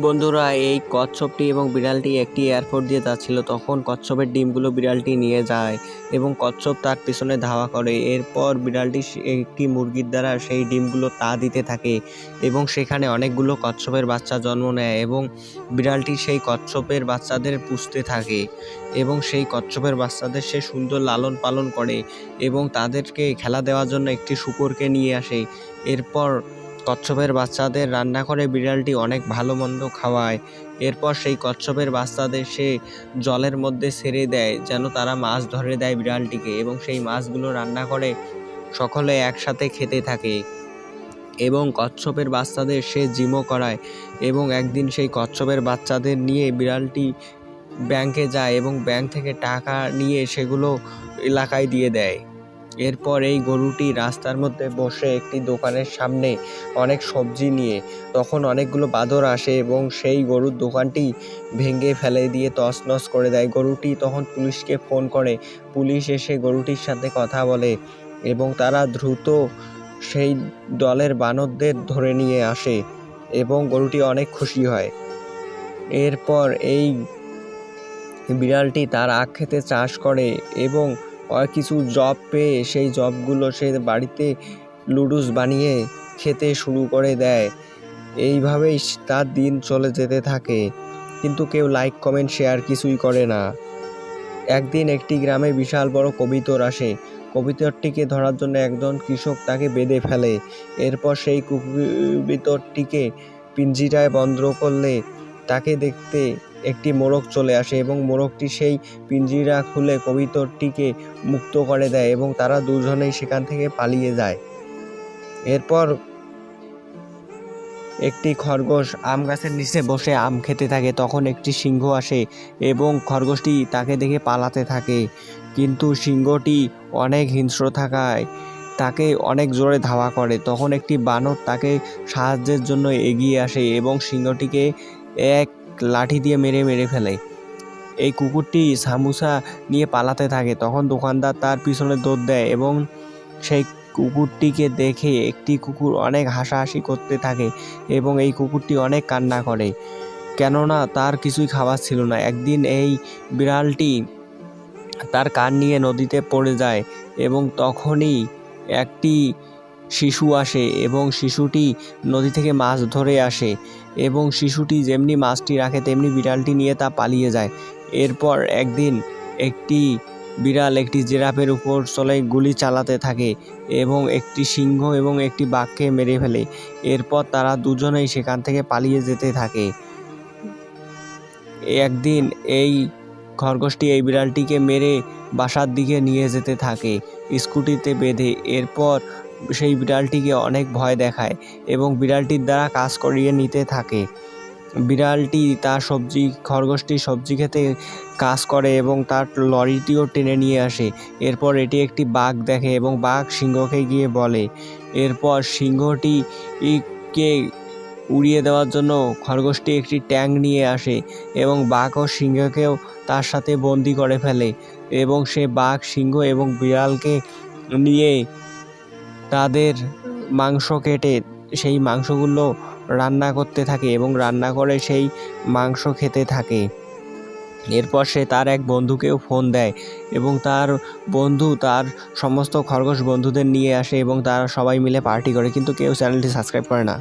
বন্ধুরা, এই কচ্ছপটি এবং বিড়ালটি একটি এয়ারপোর্ট দিয়ে যাচ্ছিল। তখন কচ্ছপের ডিমগুলো বিড়ালটি নিয়ে যায় এবং কচ্ছপ তার পিছনে ধাওয়া করে। এরপর বিড়ালটি একটি মুরগির দ্বারা সেই ডিমগুলো তা দিতে থাকে এবং সেখানে অনেকগুলো কচ্ছপের বাচ্চা জন্ম নেয় এবং বিড়ালটি সেই কচ্ছপের বাচ্চাদের পুষতে থাকে এবং সেই কচ্ছপের বাচ্চাদের সে সুন্দর লালন পালন করে এবং তাদেরকে খেলা দেওয়ার জন্য একটি শুকরকে নিয়ে আসে। এরপর কচ্ছপের বাচ্চাদের রান্না করে বিড়ালটি অনেক ভালো মন্দ খাওয়ায়। এরপর সেই কচ্ছপের বাচ্চাদের সে জলের মধ্যে ছেড়ে দেয়, যেন তারা মাছ ধরে দেয় বিড়ালটিকে এবং সেই মাছগুলো রান্না করে সকলে একসাথে খেতে থাকে এবং কচ্ছপের বাচ্চাদের সে জিমও করায় এবং একদিন সেই কচ্ছপের বাচ্চাদের নিয়ে বিড়ালটি ব্যাংকে যায় এবং ব্যাংক থেকে টাকা নিয়ে সেগুলো এলাকায় দিয়ে দেয়। এরপর এই গরুটি রাস্তার মধ্যে বসে একটি দোকানের সামনে অনেক সবজি নিয়ে, তখন অনেকগুলো বাঁদর আসে এবং সেই গরুর দোকানটি ভেঙে ফেলে দিয়ে তছনছ করে দেয়। গরুটি তখন পুলিশকে ফোন করে। পুলিশ এসে গরুটির সাথে কথা বলে এবং তারা দ্রুত সেই দলের বানরদের ধরে নিয়ে আসে এবং গরুটি অনেক খুশি হয়। এরপর এই বিড়ালটি তার আখ খেতে চাষ করে এবং কিছু জব পেয়ে সেই জবগুলো সে বাড়িতে লুডুস বানিয়ে খেতে শুরু করে দেয়। এইভাবেই তার দিন চলে যেতে থাকে। কিন্তু কেউ লাইক কমেন্ট শেয়ার কিছুই করে না। একদিন একটি গ্রামে বিশাল বড় কবিতর আসে। কবিতরটিকে ধরার জন্য একজন কৃষক তাকে বেঁধে ফেলে। এরপর সেই কবিতরটিকে পিঞ্জিরায় বন্ধ করলে তাকে দেখতে একটি মোরগ চলে আসে এবং মোরগটি সেই পিঞ্জিরা খুলে কবিতরটিকে মুক্ত করে দেয় এবং তারা দুজনেই সেখান থেকে পালিয়ে যায়। এরপর একটি খরগোশ আম গাছের নিচে বসে আম খেতে থাকে, তখন একটি সিংহ আসে এবং খরগোশটি তাকে দেখে পালাতে থাকে। কিন্তু সিংহটি অনেক হিংস্র থাকায় তাকে অনেক জোরে ধাওয়া করে। তখন একটি বানর তাকে সাহায্যের জন্য এগিয়ে আসে এবং সিংহটিকে এক লাঠি দিয়ে মেরে মেরে ফেলে। এই কুকুরটি সামুসা নিয়ে পালাতে থাকে। তখন দোকানদার তার পিছনে দৌড় দেয় এবং সেই কুকুরটিকে দেখে একটি কুকুর অনেক হাসাহাসি করতে থাকে এবং এই কুকুরটি অনেক কান্না করে। কেননা তার কিছুই খাবার ছিল না। একদিন এই বিড়ালটি তার কান নিয়ে নদীতে পড়ে যায় এবং তখনই একটি শিশু আসে এবং শিশুটি নদী থেকে মাছ ধরে আসে। এবং শিশুটি যেমনি মাছটি রাখে, তেমনি বিড়ালটি নিয়ে তা পালিয়ে যায়। এরপর একদিন একটি বিড়াল একটি জেরাফের উপর চলে গুলি চালাতে থাকে এবং একটি সিংহ এবং একটি বাঘকে মেরে ফেলে। এরপর তারা দুজনেই সেখান থেকে পালিয়ে যেতে থাকে। একদিন এই খরগোশটি এই বিড়ালটিকে মেরে বাসার দিকে নিয়ে যেতে থাকে, স্কুটিতে বেঁধে। এরপর সেই বিড়ালটিকে অনেক ভয় দেখায় এবং বিড়ালটির দ্বারা কাজ করিয়ে নিতে থাকে। বিড়ালটি তার সবজি খরগোশটি সবজি খেতে কাজ করে এবং তার লরিটিও টেনে নিয়ে আসে। এরপর এটি একটি বাঘ দেখে এবং বাঘ সিংহকে গিয়ে বলে, এরপর সিংহটি কে উড়িয়ে দেওয়ার জন্য খরগোশটি একটি ট্যাঙ্ক নিয়ে আসে এবং বাঘ ও সিংহকেও তার সাথে বন্দি করে ফেলে এবং সে বাঘ, সিংহ এবং বিড়ালকে নিয়ে তাদের মাংস কেটে সেই মাংসগুলো রান্না করতে থাকে এবং রান্না করে সেই মাংস খেতে থাকে। এরপর সে তার এক বন্ধুকেও ফোন দেয় এবং তার বন্ধু, তার সমস্ত খরগোশ বন্ধুদের নিয়ে আসে এবং তারা সবাই মিলে পার্টি করে, কিন্তু কেউ চ্যানেলটি সাবস্ক্রাইব করে না।